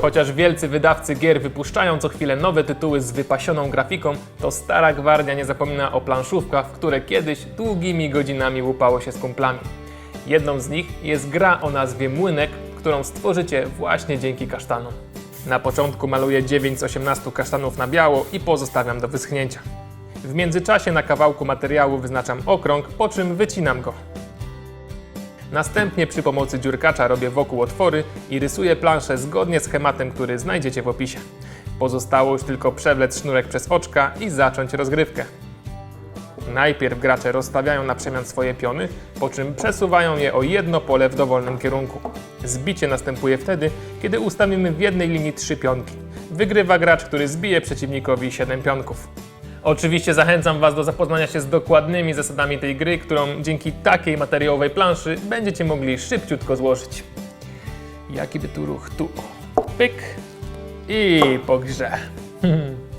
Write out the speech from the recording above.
Chociaż wielcy wydawcy gier wypuszczają co chwilę nowe tytuły z wypasioną grafiką, to stara gwardia nie zapomina o planszówkach, w które kiedyś długimi godzinami łupało się z kumplami. Jedną z nich jest gra o nazwie Młynek, którą stworzycie właśnie dzięki kasztanom. Na początku maluję 9 z 18 kasztanów na biało i pozostawiam do wyschnięcia. W międzyczasie na kawałku materiału wyznaczam okrąg, po czym wycinam go. Następnie przy pomocy dziurkacza robię wokół otwory i rysuję planszę zgodnie z schematem, który znajdziecie w opisie. Pozostało już tylko przewlec sznurek przez oczka i zacząć rozgrywkę. Najpierw gracze rozstawiają na przemian swoje piony, po czym przesuwają je o jedno pole w dowolnym kierunku. Zbicie następuje wtedy, kiedy ustawimy w jednej linii trzy pionki. Wygrywa gracz, który zbije przeciwnikowi 7 pionków. Oczywiście zachęcam Was do zapoznania się z dokładnymi zasadami tej gry, którą dzięki takiej materiałowej planszy będziecie mogli szybciutko złożyć. Jaki by tu ruch? Tu. Pyk. I po grze.